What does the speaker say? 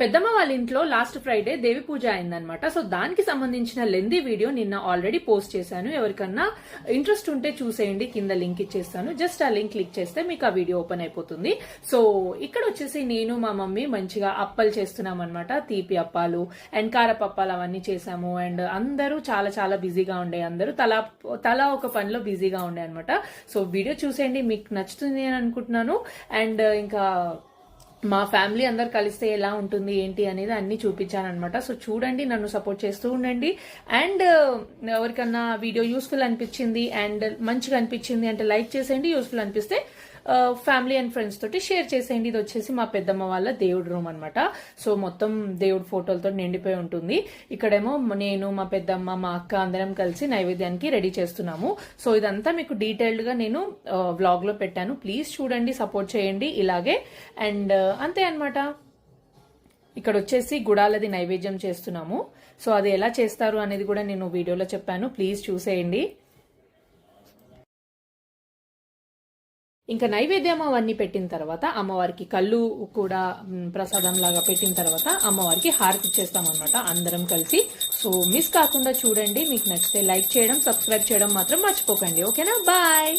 పెద్దమ్మ వాళ్ళ ఇంట్లో లాస్ట్ ఫ్రైడే దేవి పూజ అయిందనమాట సో దానికి సంబంధించిన లెంది వీడియో నిన్న ఆల్రెడీ పోస్ట్ చేశాను. ఎవరికన్నా ఇంట్రెస్ట్ ఉంటే చూసేయండి కింద లింక్ ఇచ్చేస్తాను. జస్ట్ ఆ లింక్ క్లిక్ చేస్తే మీకు ఆ వీడియో ఓపెన్ అయిపోతుంది. సో ఇక్కడ వచ్చేసి నేను మా మమ్మీ మంచిగా అప్పలు చేస్తున్నాం అనమాట తీపి అప్పాలు అండ్ కారపు అప్పాలు అవన్నీ చేసాము అండ్ అందరూ చాలా చాలా బిజీగా ఉండే అందరూ తలా తలా ఒక పనిలో బిజీగా ఉండే అనమాట సో వీడియో చూసేయండి. మీకు నచ్చుతుంది అని అనుకుంటున్నాను. అండ్ ఇంకా మా ఫ్యామిలీ అందరు కలిస్తే ఎలా ఉంటుంది ఏంటి అనేది అన్ని చూపించానమాట సో చూడండి నన్ను సపోర్ట్ చేస్తూ ఉండండి. అండ్ uh, ఎవరికన్నా వీడియో యూస్ఫుల్ అనిపించింది అండ్ మంచిగా అనిపించింది అంటే లైక్ చేసేయండి. యూస్ఫుల్ అనిపిస్తే ఫ్యామిలీ అండ్ ఫ్రెండ్స్ తోటి షేర్ చేసేయండి. ఇది వచ్చేసి మా పెద్దమ్మ వాళ్ళ దేవుడి రూమ్ అనమాట సో మొత్తం దేవుడి ఫోటోలతో నిండిపోయి ఉంటుంది. ఇక్కడేమో నేను మా పెద్దమ్మ మా అక్క అందరం కలిసి నైవేద్యానికి రెడీ చేస్తున్నాము. సో ఇదంతా మీకు డీటెయిల్డ్గా నేను వ్లాగ్లో పెట్టాను. ప్లీజ్ చూడండి సపోర్ట్ చేయండి ఇలాగే. అండ్ అంతే అనమాట ఇక్కడ వచ్చేసి గుడాలది నైవేద్యం చేస్తున్నాము. సో అది ఎలా చేస్తారు అనేది కూడా నేను వీడియోలో చెప్పాను. ప్లీజ్ చూసేయండి. ఇంకా నైవేద్యం అవన్నీ పెట్టిన తర్వాత అమ్మవారికి కళ్ళు కూడా ప్రసాదం లాగా పెట్టిన తర్వాత అమ్మవారికి హారతి ఇచ్చేస్తామన్నమాట అందరం కలిసి. సో మిస్ కాకుండా చూడండి. మీకు నచ్చితే లైక్ చేయడం సబ్స్క్రైబ్ చేయడం మాత్రం మర్చిపోకండి. ఓకేనా? బాయ్!